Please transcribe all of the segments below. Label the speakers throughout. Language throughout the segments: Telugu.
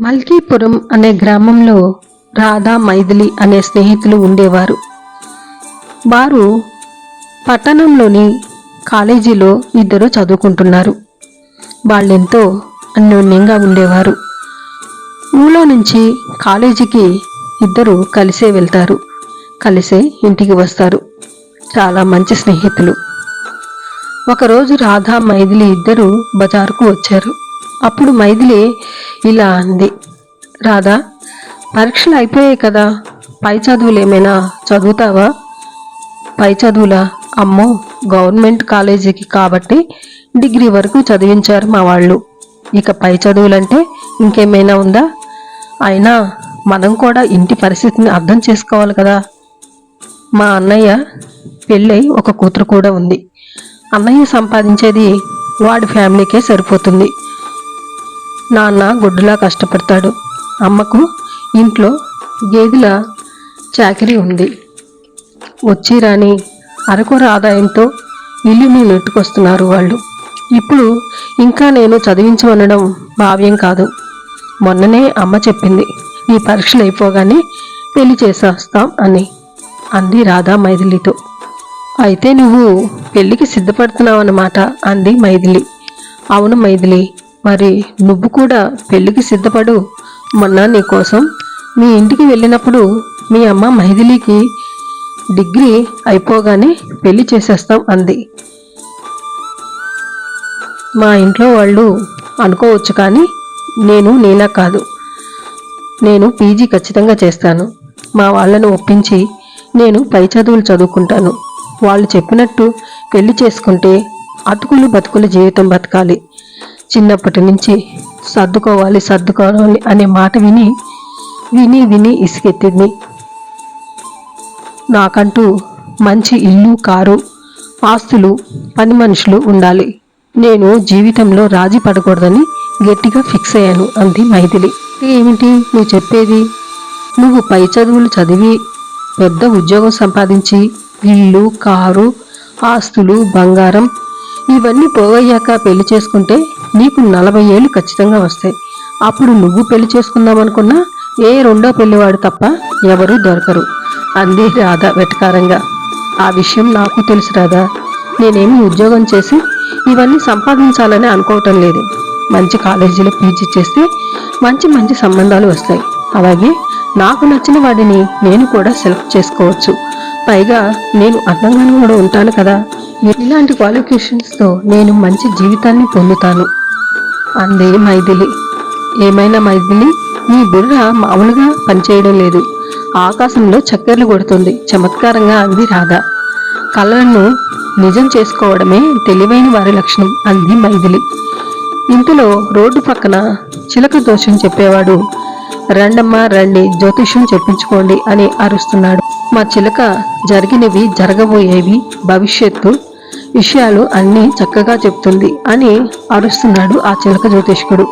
Speaker 1: మల్కీపురం అనే గ్రామంలో రాధా మైథిలి అనే స్నేహితులు ఉండేవారు. వారు పట్టణంలోని కాలేజీలో ఇద్దరు చదువుకుంటున్నారు. వాళ్ళెంతో అన్యోన్యంగా ఉండేవారు. ఊళ్ళో నుంచి కాలేజీకి ఇద్దరు కలిసే వెళ్తారు. కలిసే ఇంటికి వస్తారు. చాలా మంచి స్నేహితులు. ఒకరోజు రాధా మైథిలి ఇద్దరు బజారుకు వచ్చారు. అప్పుడు మైథిలి ఇలా అంది. రాధా పరీక్షలు అయిపోయాయి కదా. పై చదువులు ఏమైనా చదువుతావా? పై చదువులా అమ్మో గవర్నమెంట్ కాలేజీకి కాబట్టి డిగ్రీ వరకు చదివించారు మా వాళ్ళు. ఇక పై చదువులంటే ఇంకేమైనా ఉందా? అయినా మనం కూడా ఇంటి పరిస్థితిని అర్థం చేసుకోవాలి కదా. మా అన్నయ్య పెళ్ళై ఒక కూతురు కూడా ఉంది. అన్నయ్య సంపాదించేది వాడి ఫ్యామిలీకే సరిపోతుంది. నాన్న గుడ్డులా కష్టపడతాడు. అమ్మకు ఇంట్లో గేదెల చాకరీ ఉంది. వచ్చి రాని అరకొర ఆదాయంతో ఇల్లుని నెట్టుకొస్తున్నారు వాళ్ళు. ఇప్పుడు ఇంకా నేను చదివించమనడం భావ్యం కాదు. మొన్ననే అమ్మ చెప్పింది ఈ పరీక్షలు అయిపోగానే పెళ్ళి చేసేస్తాం అని. అంది రాధా మైథిలితో. అయితే నువ్వు పెళ్ళికి సిద్ధపడుతున్నావు అన్నమాట అంది మైథిలి. అవును మైథిలి మరి నువ్వు కూడా పెళ్ళికి సిద్ధపడు. మొన్న నీకోసం మీ ఇంటికి వెళ్ళినప్పుడు మీ అమ్మ మైథిలీకి డిగ్రీ అయిపోగానే పెళ్ళి చేసేస్తాం అంది. మా ఇంట్లో వాళ్ళు అనుకోవచ్చు కానీ నేను నీలా కాదు. నేను పీజీ ఖచ్చితంగా చేస్తాను. మా వాళ్ళను ఒప్పించి నేను పై చదువులు చదువుకుంటాను. వాళ్ళు చెప్పినట్టు పెళ్ళి చేసుకుంటే అతుకులు బతుకుల జీవితం బతకాలి. చిన్నప్పటి నుంచి సర్దుకోవాలి సర్దుకోవాలి అనే మాట విని విని విని ఇసుకెత్తింది. నాకంటూ మంచి ఇల్లు కారు ఆస్తులు పని మనుషులు ఉండాలి. నేను జీవితంలో రాజీ పడకూడదని గట్టిగా ఫిక్స్ అయ్యాను అంది మైథిలి. ఏమిటి? నువ్వు చెప్పేది? నువ్వు పై చదువులు చదివి పెద్ద ఉద్యోగం సంపాదించి ఇల్లు కారు ఆస్తులు బంగారం ఇవన్నీ పోగయ్యాక పెళ్ళి చేసుకుంటే నీకు నలభై ఏళ్ళు ఖచ్చితంగా వస్తాయి. అప్పుడు నువ్వు పెళ్ళి చేసుకుందామనుకున్నా ఏ రెండో పెళ్ళివాడు తప్ప ఎవరూ దొరకరు. అంది రాధ వెటకారంగా. ఆ విషయం నాకు తెలుసు రాధా. నేనేమి ఉద్యోగం చేసి ఇవన్నీ సంపాదించాలని అనుకోవటం లేదు. మంచి కాలేజీలో పీజీ చేస్తే మంచి మంచి సంబంధాలు వస్తాయి. అలాగే నాకు నచ్చిన వాడిని నేను కూడా సెలెక్ట్ చేసుకోవచ్చు. పైగా నేను అందంగాను కూడా ఉంటాను కదా. ఇలాంటి క్వాలిఫికేషన్స్తో నేను మంచి జీవితాన్ని పొందుతాను. అంది మైథిలి. ఏమైనా మైథిలి? నీ బుర్ర మామూలుగా పనిచేయడం లేదు. ఆకాశంలో చక్కెర్లు కొడుతుంది. చమత్కారంగా అంది రాధ. కళలను నిజం చేసుకోవడమే తెలివైన వారి లక్షణం అంది మైథిలి. ఇంతలో రోడ్డు పక్కన చిలక దోషం చెప్పేవాడు రండమ్మా రండి జ్యోతిష్యం చెప్పించుకోండి అని అరుస్తున్నాడు. మా చిలక జరిగినవి జరగబోయేవి భవిష్యత్తు విషయాలు అన్నీ చక్కగా చెప్తుంది అని అరుస్తున్నాడు ఆ చిలక జ్యోతిష్కుడు.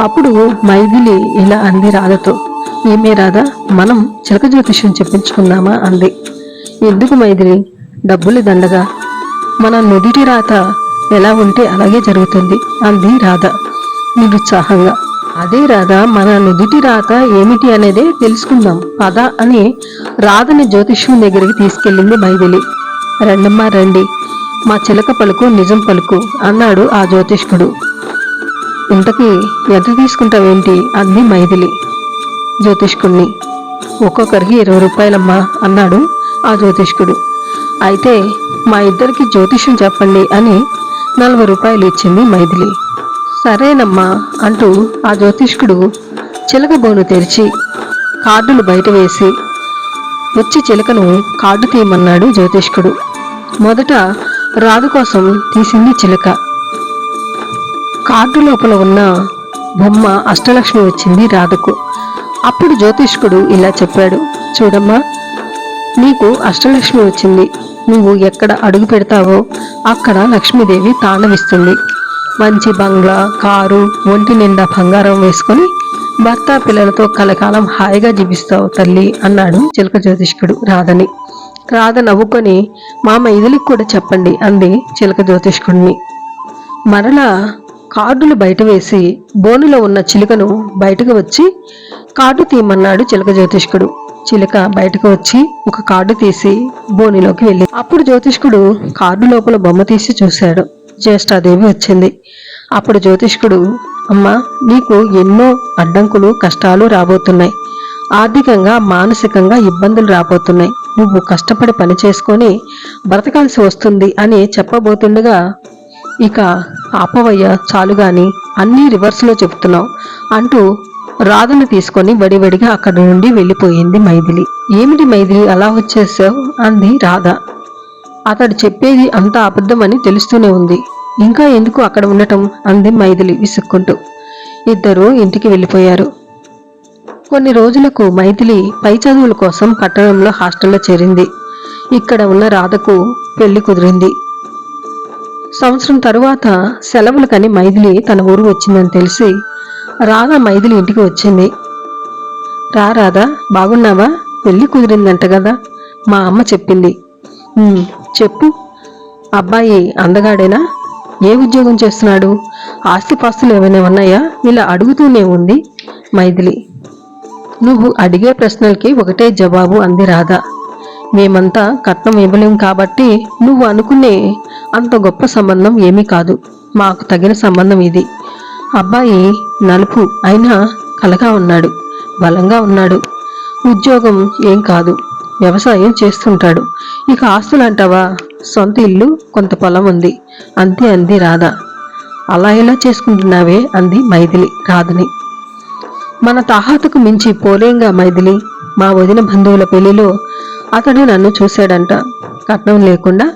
Speaker 1: అప్పుడు మైథిలి ఇలా అంది రాధతో ఏమే రాధ మనం చిలక జ్యోతిష్యం చెప్పించుకుందామా? అంది. ఎందుకు మైథిలి? డబ్బులు దండగా. మన నుదిటి రాత ఎలా ఉంటే అలాగే జరుగుతుంది అంది రాధ నిరుత్సాహంగా. అదే రాధ మన నుదిటి రాత ఏమిటి అనేదే తెలుసుకుందాం పద అని రాధని జ్యోతిష్యం దగ్గరికి తీసుకెళ్ళింది మైథిలి. రండమ్మా రండి. మా చిలక పలుకు నిజం పలుకు అన్నాడు ఆ జ్యోతిష్కుడు. ఇంతకీ ఎంత తీసుకుంటావేంటి? అంది మైథిలి జ్యోతిష్కుడిని ఒక్కొక్కరికి ఇరవై రూపాయలమ్మా అన్నాడు ఆ జ్యోతిష్కుడు. అయితే మా ఇద్దరికి జ్యోతిష్యం చెప్పండి అని నలభై రూపాయలు ఇచ్చింది మైథిలి. సరేనమ్మా అంటూ ఆ జ్యోతిష్కుడు చిలక బోను తెరిచి కార్డులు బయట వేసి వచ్చి చిలకను కార్డు తీయమన్నాడు జ్యోతిష్కుడు. మొదట రాధు కోసం తీసింది చిలక. కార్డు లోపల ఉన్న బొమ్మ అష్టలక్ష్మి వచ్చింది రాధకు. అప్పుడు జ్యోతిష్కుడు ఇలా చెప్పాడు చూడమ్మా నీకు అష్టలక్ష్మి వచ్చింది. నువ్వు ఎక్కడ అడుగు పెడతావో అక్కడ లక్ష్మీదేవి తాండవిస్తుంది మంచి బంగ్లా కారు ఒంటి నిండా బంగారం వేసుకొని భర్త పిల్లలతో కలకాలం హాయిగా జీవిస్తావు తల్లి అన్నాడు చిలక జ్యోతిష్కుడు రాధని. రాధ నవ్వుకొని మా మైథిలికి కూడా చెప్పండి అంది చిలక జ్యోతిష్కుడిని. మరలా కార్డులు బయట వేసి బోనులో ఉన్న చిలుకను బయటకు వచ్చి కార్డు తీయమన్నాడు చిలక జ్యోతిష్కుడు. చిలుక బయటకు వచ్చి ఒక కార్డు తీసి బోనిలోకి వెళ్ళి అప్పుడు జ్యోతిష్కుడు కార్డు లోపల బొమ్మ తీసి చూశాడు. జ్యేష్ఠాదేవి వచ్చింది. అప్పుడు జ్యోతిష్కుడు అమ్మా నీకు ఎన్నో అడ్డంకులు కష్టాలు రాబోతున్నాయి. ఆర్థికంగా మానసికంగా ఇబ్బందులు రాబోతున్నాయి. నువ్వు కష్టపడి పని చేసుకొని బ్రతకాల్సి వస్తుంది అని చెప్పబోతుండగా ఇక ఆపవయ్య చాలుగాని అన్నీ రివర్స్లో చెప్తున్నావు అంటూ రాధను తీసుకొని వడివడిగా అక్కడి నుండి వెళ్ళిపోయింది మైథిలి. ఏమిటి మైథిలి అలా వచ్చేసావు? అంది రాధ. అతడు చెప్పేది అంత అబద్ధమని తెలుస్తూనే ఉంది. ఇంకా ఎందుకు అక్కడ ఉండటం? అంది మైథిలి విసుక్కుంటూ. ఇద్దరూ ఇంటికి వెళ్ళిపోయారు. కొన్ని రోజులకు మైథిలి పై చదువుల కోసం పట్టణంలో హాస్టల్లో చేరింది. ఇక్కడ ఉన్న రాధకు పెళ్ళి కుదిరింది. సంవత్సరం తరువాత సెలవులకని మైథిలి తన ఊరు వచ్చిందని తెలిసి రాధ మైథిలి ఇంటికి వచ్చింది. రా రాధా బాగున్నావా? పెళ్ళి కుదిరిందంట కదా? మా అమ్మ చెప్పింది. చెప్పు. అబ్బాయి అందగాడేనా? ఏ ఉద్యోగం చేస్తున్నాడు? ఆస్తిపాస్తులు ఏమైనా ఉన్నాయా? ఇలా అడుగుతూనే ఉంది మైథిలి. నువ్వు అడిగే ప్రశ్నలకి ఒకటే జవాబు అంది రాధ. మేమంతా కట్నం ఇవ్వలేం కాబట్టి నువ్వు అనుకునే అంత గొప్ప సంబంధం ఏమీ కాదు. మాకు తగిన సంబంధం ఇది. అబ్బాయి నలుపు అయినా కలగా ఉన్నాడు బలంగా ఉన్నాడు. ఉద్యోగం ఏం కాదు వ్యవసాయం చేస్తుంటాడు. ఇక ఆస్తులు అంటావా సొంత ఇల్లు కొంత పొలం ఉంది అంతే అంది రాధ. అలా ఎలా చేసుకుంటున్నావే? అంది మైథిలి రాధని. మన తాహాతకు మించి పోలేంగా మైథిలి? మా వదిన బంధువుల పెళ్ళిలో అతడు నన్ను చూశాడంట. కట్నం లేకుండా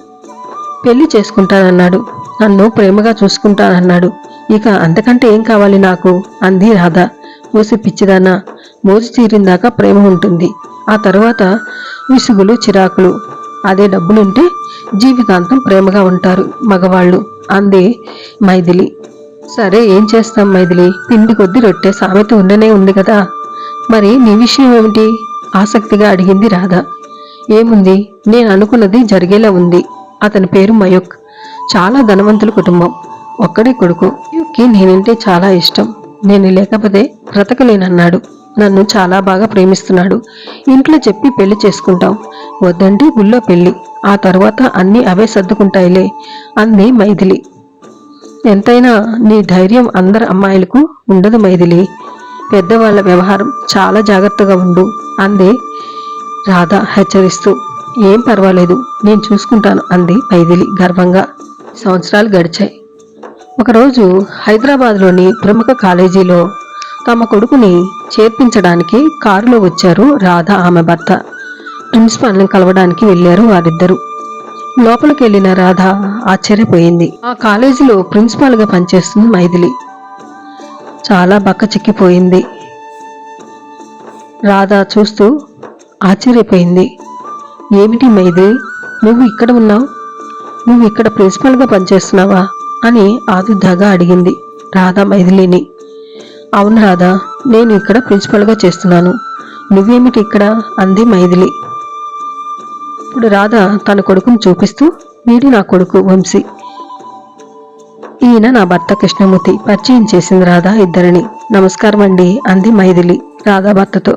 Speaker 1: పెళ్ళి చేసుకుంటానన్నాడు. నన్ను ప్రేమగా చూసుకుంటానన్నాడు. ఇక అంతకంటే ఏం కావాలి నాకు? అంది రాధ. మూసి పిచ్చిదానా మోజు తీరిందాకా ప్రేమ ఉంటుంది. ఆ తర్వాత విసుగులు చిరాకులు. అదే డబ్బులుంటే జీవితాంతం ప్రేమగా ఉంటారు మగవాళ్ళు అందే మైథిలి. సరే ఏం చేస్తాం మైథిలి? పిండి కొద్ది రొట్టె సామెత ఉండనే ఉంది కదా. మరి నీ విషయం ఏమిటి? ఆసక్తిగా అడిగింది రాధ. ఏముంది? నేను అనుకున్నది జరిగేలా ఉంది. అతని పేరు మయూక్. చాలా ధనవంతుల కుటుంబం. ఒక్కడే కొడుకు. మయూక్కి నేనంటే చాలా ఇష్టం. నేను లేకపోతే బ్రతకలేనన్నాడు. నన్ను చాలా బాగా ప్రేమిస్తున్నాడు. ఇంట్లో చెప్పి పెళ్ళి చేసుకుంటాం. వద్దంటే గుళ్ళో పెళ్ళి. ఆ తర్వాత అన్నీ అవే సర్దుకుంటాయిలే. అంది మైథిలి. ఎంతైనా నీ ధైర్యం అందరి అమ్మాయిలకు ఉండదు మైథిలి. పెద్దవాళ్ళ వ్యవహారం చాలా జాగ్రత్తగా ఉండు అంది రాధ హెచ్చరిస్తూ. ఏం పర్వాలేదు నేను చూసుకుంటాను అంది మైథిలి గర్వంగా. సంవత్సరాలు గడిచాయి. ఒకరోజు హైదరాబాద్లోని ప్రముఖ కాలేజీలో తమ కొడుకుని చేర్పించడానికి కారులో వచ్చారు రాధ ఆమె భర్త. ప్రిన్సిపాల్ని కలవడానికి వెళ్ళారు వారిద్దరూ. లోపలికి వెళ్ళిన రాధ ఆశ్చర్యపోయింది. ఆ కాలేజీలో ప్రిన్సిపాల్గా పనిచేస్తుంది మైథిలి. చాలా బక్క చిక్కిపోయింది. రాధ చూస్తూ ఆశ్చర్యపోయింది. ఏమిటి మైథిలి? నువ్వు ఇక్కడ ఉన్నావు? నువ్వు ఇక్కడ ప్రిన్సిపల్గా పనిచేస్తున్నావా? అని ఆదుర్దాగా అడిగింది రాధా మైథిలిని. అవును రాధా నేను ఇక్కడ ప్రిన్సిపల్గా చేస్తున్నాను. నువ్వేమిటి ఇక్కడ? అంది మైథిలి. ఇప్పుడు రాధ తన కొడుకును చూపిస్తూ వీడు నా కొడుకు వంశీ. ఈయన నా భర్త కృష్ణమూర్తి. పరిచయం చేసింది రాధా ఇద్దరిని. నమస్కారం అండి అంది మైథిలి రాధా భర్తతో.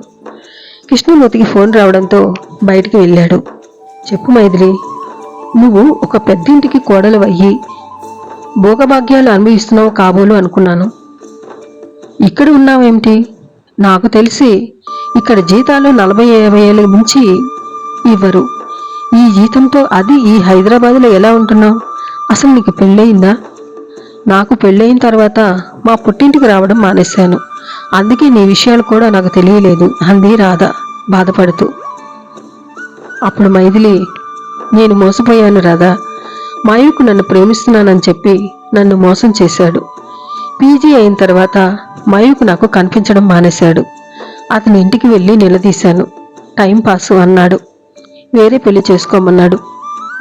Speaker 1: కృష్ణమూర్తికి ఫోన్ రావడంతో బయటికి వెళ్ళాడు. చెప్పు మైథిలి నువ్వు ఒక పెద్దింటికి కోడలు అయ్యి భోగభాగ్యాలు అనుభవిస్తున్నావు కాబోలు అనుకున్నాను. ఇక్కడ ఉన్నావేమిటి? నాకు తెలిసి ఇక్కడ జీతాలు నలభై యాభై ఏళ్ళ మించి ఇవ్వరు. ఈ జీతంతో అది ఈ హైదరాబాద్లో ఎలా ఉంటున్నావు? అసలు నీకు పెళ్ళయిందా? నాకు పెళ్ళయిన తర్వాత మా పుట్టింటికి రావడం మానేశాను. అందుకే నీ విషయాలు కూడా నాకు తెలియలేదు అంది రాధ బాధపడుతూ. అప్పుడు మైథిలి నేను మోసపోయాను రాధా. మాయుకు నన్ను ప్రేమిస్తున్నానని చెప్పి నన్ను మోసం చేశాడు. పీజీ అయిన తర్వాత మయూకు నాకు కనిపించడం మానేశాడు. అతని ఇంటికి వెళ్ళి నిలదీశాను. టైం పాస్ అన్నాడు. వేరే పెళ్ళి చేసుకోమన్నాడు.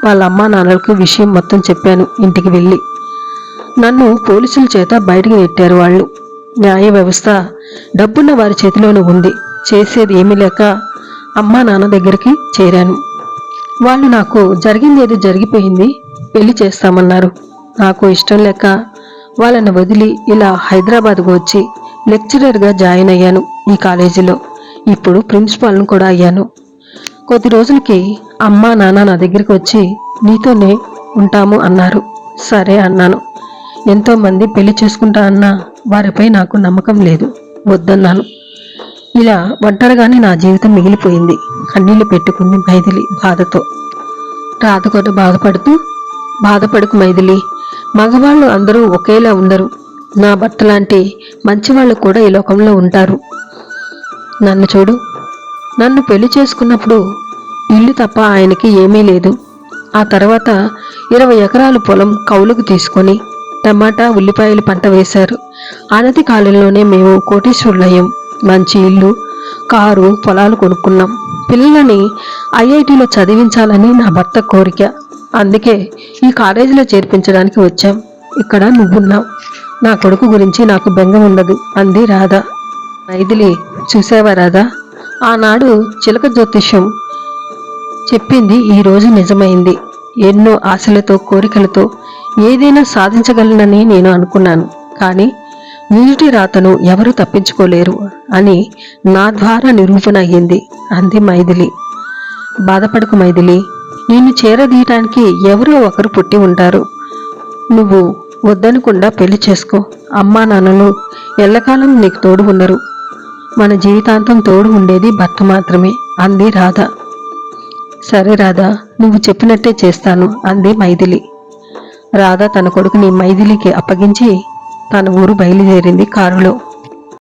Speaker 1: వాళ్ళ అమ్మా నాన్నలకు విషయం మొత్తం చెప్పాను ఇంటికి వెళ్ళి. నన్ను పోలీసుల చేత బయటికి నెట్టారు వాళ్ళు. న్యాయ వ్యవస్థ డబ్బున్న వారి చేతిలోనే ఉంది. చేసేది ఏమీ లేక అమ్మా నాన్న దగ్గరికి చేరాను. వాళ్ళు నాకు జరిగింది ఏదో జరిగిపోయింది పెళ్ళి చేస్తామన్నారు. నాకు ఇష్టం లేక వాళ్ళని వదిలి ఇలా హైదరాబాద్కు వచ్చి లెక్చరర్గా జాయిన్ అయ్యాను ఈ కాలేజీలో. ఇప్పుడు ప్రిన్సిపాల్ను కూడా అయ్యాను. కొద్ది రోజులకి అమ్మా నాన్న నా దగ్గరికి వచ్చి నీతోనే ఉంటాము అన్నారు. సరే అన్నాను. ఎంతోమంది పెళ్ళి చేసుకుంటా అన్నా వారిపై నాకు నమ్మకం లేదు. వద్దన్నాను. ఇలా ఒంటరిగానే నా జీవితం మిగిలిపోయింది. కన్నీళ్ళు పెట్టుకుంది మైథిలి బాధతో. రాధ బాధపడుతూ బాధపడుకు మైథిలి. మగవాళ్ళు అందరూ ఒకేలా ఉండరు. నా భర్త లాంటి మంచివాళ్ళు కూడా ఈ లోకంలో ఉంటారు. నన్ను చూడు. నన్ను పెళ్ళి చేసుకున్నప్పుడు ఇల్లు తప్ప ఆయనకి ఏమీ లేదు. ఆ తర్వాత ఇరవై ఎకరాలు పొలం కౌలుకు తీసుకొని టమాటా ఉల్లిపాయలు పంట వేశారు. అనతి కాలంలోనే మేము కోటీశ్వరులయ్యాం. మంచి ఇల్లు కారు పొలాలు కొనుక్కున్నాం. పిల్లలని ఐఐటిలో చదివించాలని నా భర్త కోరిక. అందుకే ఈ కాలేజీలో చేర్పించడానికి వచ్చాం. ఇక్కడ నువ్వున్నావు. నా కొడుకు గురించి నాకు బెంగ ఉండదు అంది రాధ. మైథిలి చూసావా రాధా? ఆనాడు చిలక జ్యోతిష్యం చెప్పింది ఈ రోజు నిజమైంది. ఎన్నో ఆశలతో కోరికలతో ఏదైనా సాధించగలనని నేను అనుకున్నాను. కానీ నీటి రాతను ఎవరు తప్పించుకోలేరు అని నా ద్వారా నిరూపణ అయ్యింది. అంది మైథిలి. బాధపడకు మైథిలి. నిన్ను చేరదీయటానికి ఎవరో ఒకరు పుట్టి ఉంటారు. నువ్వు వద్దనకుండా పెళ్ళి చేసుకో. అమ్మా నాన్నలు ఎల్లకాలం నీకు తోడు ఉండరు మన జీవితాంతం తోడు ఉండేది భర్త మాత్రమే అంది రాధ. సరే రాధా నువ్వు చెప్పినట్టే చేస్తాను అంది మైథిలి. రాధ తన కొడుకుని మైథిలికి అప్పగించి తన ఊరు బయలుదేరింది కారులో.